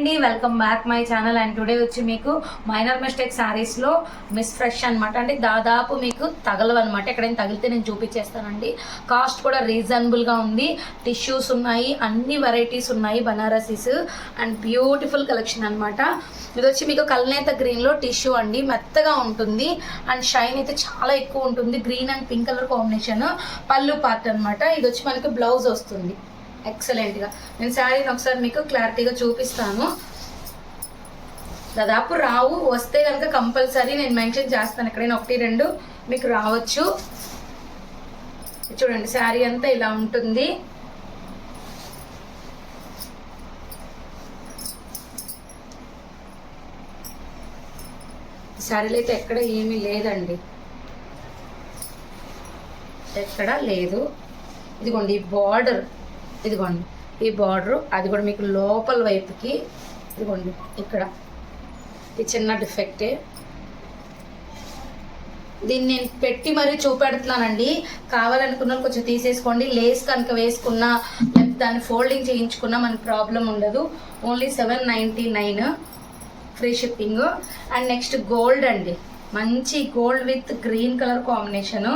అండి welcome back my channel and today వచ్చి మీకు మైనర్ మిస్టేక్ శారీస్లో మిస్ ఫ్రెష్ అనమాట అంటే దాదాపు మీకు తగలవు అనమాట ఎక్కడైనా తగిలితే నేను చూపించేస్తానండి. కాస్ట్ కూడా రీజనబుల్గా ఉంది. టిష్యూస్ ఉన్నాయి అన్ని వెరైటీస్ ఉన్నాయి బనారసీస్. అండ్ బ్యూటిఫుల్ కలెక్షన్ అనమాట ఇది వచ్చి మీకు కల్నేత గ్రీన్లో టిష్యూ అండి. మెత్తగా ఉంటుంది. అండ్ షైన్ అయితే చాలా ఎక్కువ ఉంటుంది. Green and pink colour combination పళ్ళు పార్ట్ అనమాట ఇది వచ్చి మనకి బ్లౌజ్ వస్తుంది. ఎక్సలెంట్గా నేను శారీని ఒకసారి మీకు క్లారిటీగా చూపిస్తాను. దాదాపు రావు వస్తే కనుక కంపల్సరీ నేను మెన్షన్ చేస్తాను. ఎక్కడైనా ఒకటి రెండు మీకు రావచ్చు. చూడండి శారీ అంతా ఇలా ఉంటుంది. శారీలో అయితే ఎక్కడ ఏమీ లేదండి. ఎక్కడ లేదు. ఇదిగోండి ఈ బార్డర్. ఇదిగోండి ఈ బార్డరు అది కూడా మీకు లోపల వైపుకి ఇదిగోండి ఇక్కడ. ఈ చిన్న డిఫెక్టే. దీన్ని నేను పెట్టి మరీ చూపెడుతున్నానండి. కావాలనుకున్న కొంచెం తీసేసుకోండి. లేస్ కనుక వేసుకున్నా లేకపోతే దాన్ని ఫోల్డింగ్ చేయించుకున్నా మనకి ప్రాబ్లం ఉండదు. Only seven ninety nine free shipping. And next gold అండి. మంచి gold with green colour combination.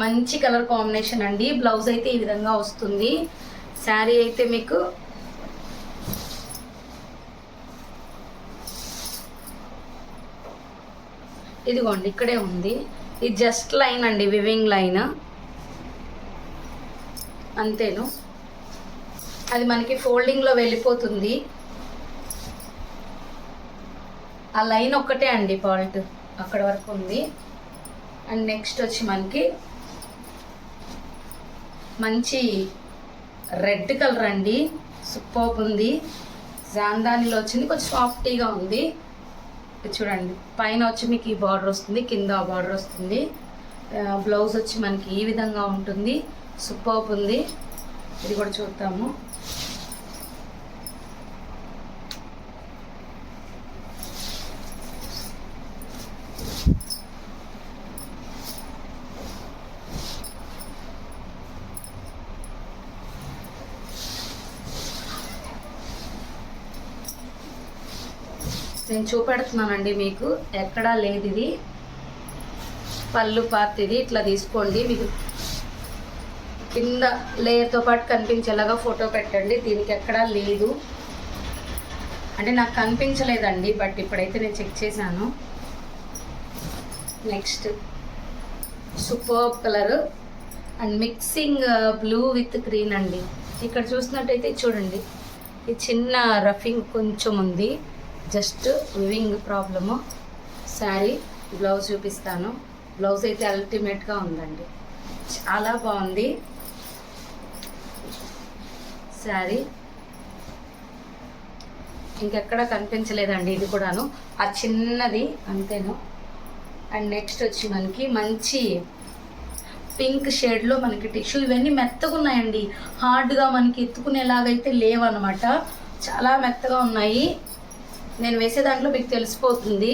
మంచి కలర్ కాంబినేషన్ అండి. బ్లౌజ్ అయితే ఈ విధంగా వస్తుంది. శారీ అయితే మీకు ఇదిగోండి ఇక్కడే ఉంది. ఇది జస్ట్ లైన్ అండి వివింగ్ లైన్ అంతేను. అది మనకి ఫోల్డింగ్లో వెళ్ళిపోతుంది. ఆ లైన్ ఒక్కటే అండి ఫాల్ట్ అక్కడ వరకు ఉంది. అండ్ నెక్స్ట్ వచ్చి మనకి మంచి రెడ్ కలర్ అండి. సూపర్ ఉంది. జాందానిలో వచ్చింది. కొంచెం సాఫ్టీగా ఉంది. చూడండి. పైన వచ్చి మీకు ఈ బార్డర్ వస్తుంది. కింద బార్డర్ వస్తుంది. బ్లౌజ్ వచ్చి మనకి ఈ విధంగా ఉంటుంది. సూపర్ ఉంది. ఇది కూడా చూద్దాము. నేను చూపెడుతున్నానండి మీకు. ఎక్కడా లేదు ఇది పళ్ళు పార్ట్ ఇది ఇట్లా తీసుకోండి. మీకు కింద లేయర్తో పాటు కనిపించేలాగా ఫోటో పెట్టండి. దీనికి ఎక్కడా లేదు. అంటే నాకు కనిపించలేదండి బట్ ఇప్పుడైతే నేను చెక్ చేశాను. Next super colour and mixing blue with green అండి. ఇక్కడ చూసినట్టయితే చూడండి. ఈ చిన్న రఫింగ్ కొంచెం ఉంది. Just weaving problem. Sari blouse చూపిస్తాను. బ్లౌజ్ అయితే అల్టిమేట్గా ఉందండి. చాలా బాగుంది. శారీ. ఇంకెక్కడ కనిపించలేదండి ఇది కూడాను. ఆ చిన్నది అంతేను. అండ్ నెక్స్ట్ వచ్చి మనకి మంచి పింక్ షేడ్లో మనకి టిష్యూ ఇవన్నీ మెత్తగా ఉన్నాయండి. హార్డ్గా మనకి ఎత్తుకునేలాగైతే లేవన్నమాట. చాలా మెత్తగా ఉన్నాయి. నేను వేసే దాంట్లో మీకు తెలిసిపోతుంది.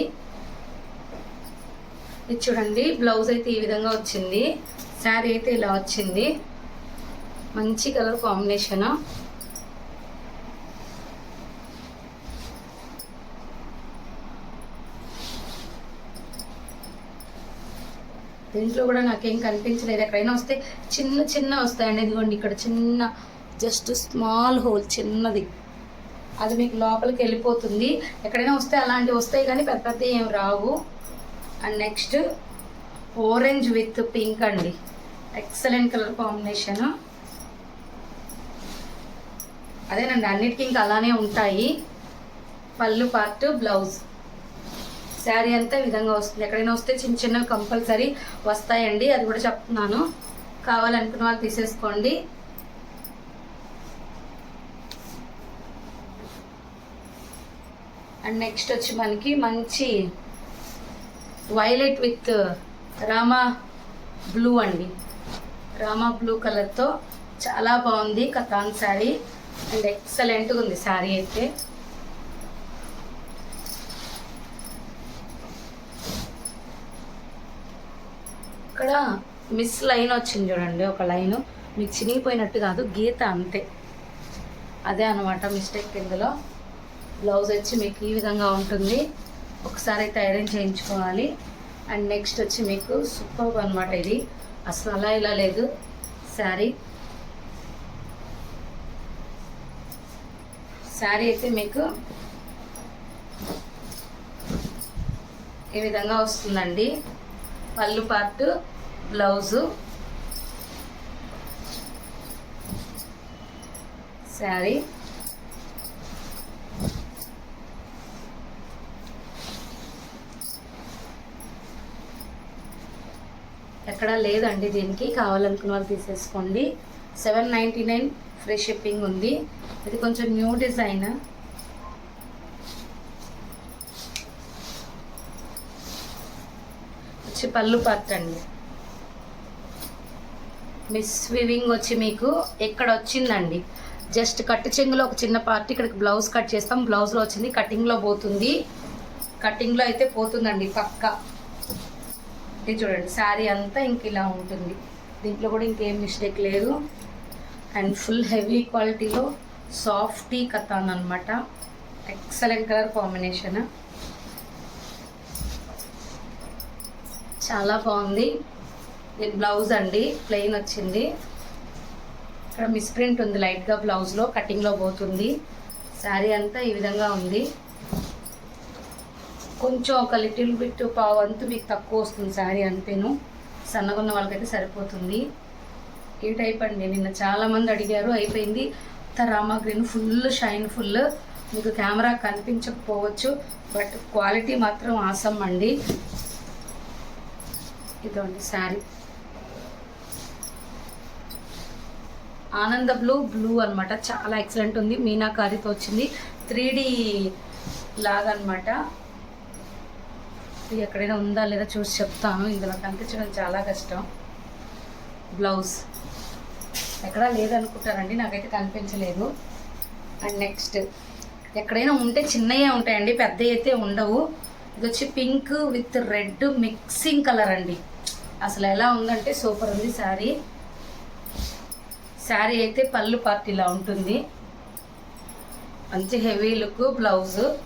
ఇది చూడండి బ్లౌజ్ అయితే ఈ విధంగా వచ్చింది. శారీ అయితే ఇలా వచ్చింది. మంచి కలర్ కాంబినేషన్. దీంట్లో కూడా నాకేం కనిపించలేదు. ఎక్కడైనా వస్తే చిన్న చిన్న వస్తాయండి. ఇదిగోండి ఇక్కడ చిన్న జస్ట్ స్మాల్ హోల్ చిన్నది. అది మీకు లోపలికి వెళ్ళిపోతుంది. ఎక్కడైనా వస్తే అలాంటివి వస్తాయి కానీ పెద్ద పెద్ద ఏం రావు. And next orange with pink అండి. ఎక్సలెంట్ కలర్ కాంబినేషన్ అదేనండి అన్నిటికీ ఇంకా అలానే ఉంటాయి. పళ్ళు పార్ట్ బ్లౌజ్ శారీ అంతా విధంగా వస్తుంది. ఎక్కడైనా వస్తే చిన్న చిన్నవి కంపల్సరీ వస్తాయండి అది కూడా చెప్తున్నాను. కావాలనుకున్న వాళ్ళు తీసేసుకోండి. అండ్ నెక్స్ట్ వచ్చి మనకి మంచి వైలెట్ విత్ రామా బ్లూ అండి. రామా బ్లూ కలర్తో చాలా బాగుంది కథాన్ శారీ. అండ్ ఎక్సలెంట్గా ఉంది శారీ అయితే. ఇక్కడ మిస్ లైన్ వచ్చింది చూడండి ఒక లైన్ మీకు చినిగిపోయినట్టు కాదు గీత అంతే. అదే అనమాట మిస్టేక్ ఇందులో. బ్లౌజ్ వచ్చి మీకు ఈ విధంగా ఉంటుంది. ఒకసారి అయితే ఐరన్ చేయించుకోవాలి. అండ్ నెక్స్ట్ వచ్చి మీకు సూపర్ అనమాట ఇది. అసలు అలా ఇలా లేదు. శారీ శారీ అయితే మీకు ఈ విధంగా వస్తుందండి. పళ్ళు పార్ట్ బ్లౌజు. శారీ ఎక్కడా లేదండి దీనికి. కావాలనుకున్న వాళ్ళు తీసేసుకోండి. Seven ninety nine free shipping ఉంది. ఇది కొంచెం న్యూ డిజైన్. వచ్చి పళ్ళు పార్ట్ అండి. మిస్ వివింగ్ వచ్చి మీకు ఎక్కడ వచ్చిందండి? జస్ట్ కట్టు చెంగులో ఒక చిన్న పార్ట్ ఇక్కడికి బ్లౌజ్ కట్ చేస్తాం. బ్లౌజ్లో వచ్చింది. కటింగ్లో పోతుంది. కటింగ్లో అయితే పోతుందండి పక్కా. ఇది చూడండి శారీ అంతా ఇంక ఇలా ఉంటుంది. దీంట్లో కూడా ఇంకేం మిస్టేక్ లేదు. అండ్ ఫుల్ హెవీ క్వాలిటీలో సాఫ్టీ కథాన్ అనమాట ఎక్సలెంట్ కలర్ కాంబినేషన్ చాలా బాగుంది. ఇది బ్లౌజ్ అండి ప్లెయిన్ వచ్చింది. ఇక్కడ మిస్ప్రింట్ ఉంది లైట్గా బ్లౌజ్లో కటింగ్లో పోతుంది. శారీ అంతా ఈ విధంగా ఉంది. కొంచెం ఒక లిటిల్ బిట్ పావు అంతు మీకు తక్కువ వస్తుంది శారీ అంతేను సన్నగా ఉన్న వాళ్ళకైతే సరిపోతుంది. ఈ టైప్ అండి? నిన్న చాలామంది అడిగారు అయిపోయింది. Rama green full shine full. మీకు కెమెరా కనిపించకపోవచ్చు బట్ క్వాలిటీ మాత్రం ఆసం అండి. ఇదండి శారీ. ఆనంద బ్లూ బ్లూ అన్నమాట. చాలా ఎక్సలెంట్ ఉంది. మీనాకారితో వచ్చింది. త్రీ డి లాగా అనమాట ఎక్కడైనా ఉందా లేదా చూసి చెప్తాను. ఇందులో కనిపించడం చాలా కష్టం. బ్లౌజ్. ఎక్కడా లేదనుకుంటారండి. నాకైతే కనిపించలేదు. అండ్ నెక్స్ట్ ఎక్కడైనా ఉంటే చిన్నయే ఉంటాయండి. పెద్ద అయితే ఉండవు. ఇది వచ్చి pink with red mixing colour అండి. అసలు ఎలా ఉందంటే సూపర్ ఉంది శారీ. శారీ అయితే పళ్ళు పార్ట్ ఇలా ఉంటుంది. మంచి హెవీ లుక్ బ్లౌజు.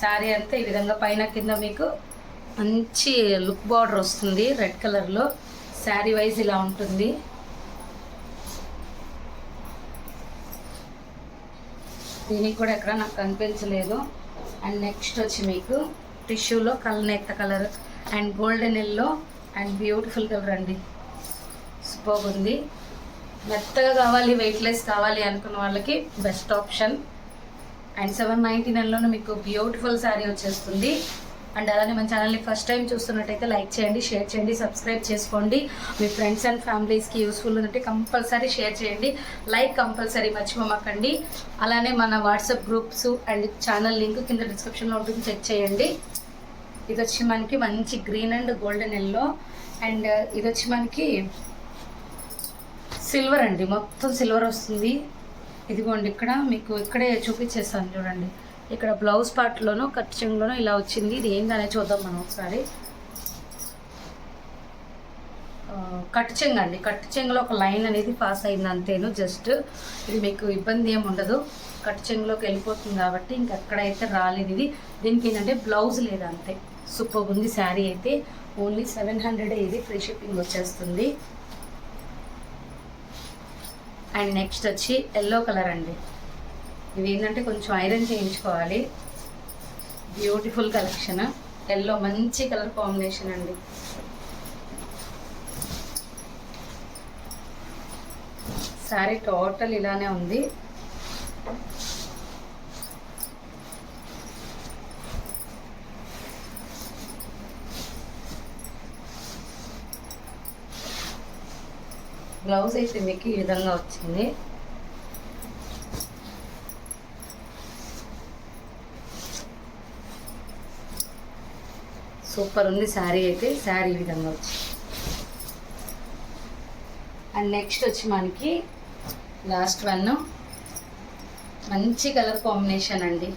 శారీ అంతా ఈ విధంగా పైన కింద మీకు మంచి లుక్ బార్డర్ వస్తుంది రెడ్ కలర్లో. శారీ వైజ్ ఇలా ఉంటుంది. దీనికి కూడా ఎక్కడ నాకు కనిపించలేదు. అండ్ నెక్స్ట్ వచ్చి మీకు టిష్యూలో కలనెత్త colour and golden yellow and beautiful colour అండి. సూపర్ ఉంది. మెత్తగా కావాలి వెయిట్లెస్ కావాలి అనుకున్న వాళ్ళకి best option. And seven ninety నైన్లోనే మీకు బ్యూటిఫుల్ శారీ వచ్చేస్తుంది. అండ్ అలానే మన ఛానల్ని ఫస్ట్ టైం చూస్తున్నట్టయితే లైక్ చేయండి షేర్ చేయండి సబ్స్క్రైబ్ చేసుకోండి. మీ ఫ్రెండ్స్ అండ్ ఫ్యామిలీస్కి యూస్ఫుల్ ఉంటే కంపల్సరీ షేర్ చేయండి. లైక్ కంపల్సరీ మర్చిపోమాకండి. అలానే మన WhatsApp groups and channel link కింద డిస్క్రిప్షన్లో ఉంటుంది చెక్ చేయండి. ఇది వచ్చి మనకి మంచి green and golden yellow and ఇది వచ్చి మనకి సిల్వర్ అండి. మొత్తం సిల్వర్ వస్తుంది. ఇదిగోండి ఇక్కడ మీకు ఇక్కడే చూపించేస్తాను చూడండి. ఇక్కడ బ్లౌజ్ పార్ట్లోనూ కట్ ఇలా వచ్చింది. ఇది ఏందనే చూద్దాం మనం ఒకసారి. ఆ, కట్ అండి. కట్ చెంగులో ఒక లైన్ అనేది పాస్ అయింది అంతేను. జస్ట్ ఇది మీకు ఇబ్బంది ఏమి ఉండదు. కట్ చెంగులోకి వెళ్ళిపోతుంది కాబట్టి ఇంకెక్కడైతే రాలేదు ఇది దీనికి ఏంటంటే బ్లౌజ్ లేదు అంతే. సూపర్ ఉంది శారీ అయితే. ఓన్లీ సెవెన్ హండ్రెడ్ ఇది ఫ్రీ షిప్పింగ్ వచ్చేస్తుంది. అండ్ నెక్స్ట్ వచ్చి ఎల్లో కలర్ అండి. ఇది ఏంటంటే కొంచెం ఐరన్ చేయించుకోవాలి. బ్యూటిఫుల్ కలెక్షన్ ఎల్లో మంచి కలర్ కాంబినేషన్ అండి. శారీ టోటల్ ఇలానే ఉంది. బ్లౌజ్ అయితే మీకు ఈ విధంగా వచ్చింది. సూపర్ ఉంది శారీ అయితే శారీ ఈ విధంగా వచ్చి. అండ్ నెక్స్ట్ వచ్చి మనకి లాస్ట్ వన్. మంచి కలర్ కాంబినేషన్ అండి.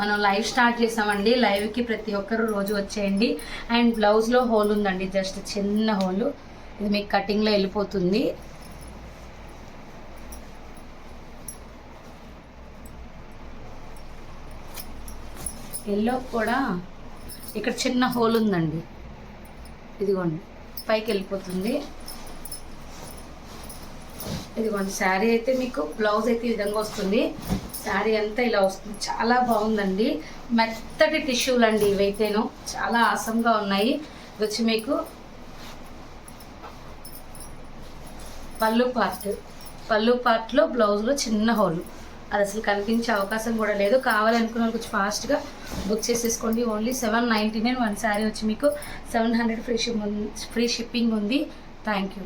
మనం లైవ్ స్టార్ట్ చేసామండి. లైవ్కి ప్రతి ఒక్కరు రోజు వచ్చేయండి. అండ్ బ్లౌజ్లో హోల్ ఉందండి జస్ట్ చిన్న హోల్. ఇది మీకు కటింగ్లో వెళ్ళిపోతుంది. ఎల్లో కూడా ఇక్కడ చిన్న హోల్ ఉందండి. ఇదిగోండి పైకి వెళ్ళిపోతుంది. ఇదిగోండి శారీ అయితే మీకు బ్లౌజ్ అయితే ఈ విధంగా వస్తుంది. శారీ అంతా ఇలా వస్తుంది. చాలా బాగుందండి. మెత్తటి టిష్యూలు అండి ఇవైతేను. చాలా ఆసంగా ఉన్నాయి. వచ్చి మీకు పళ్ళు పార్ట్ పళ్ళు పార్ట్లో బ్లౌజ్లో చిన్న హోల్. అది అసలు కనిపించే అవకాశం కూడా లేదు. కావాలనుకున్న వాళ్ళు కొంచెం ఫాస్ట్గా బుక్ చేసేసుకోండి. Only seven ninety nine one sari వచ్చి మీకు seven hundred free ship free shipping ఉంది. Thank you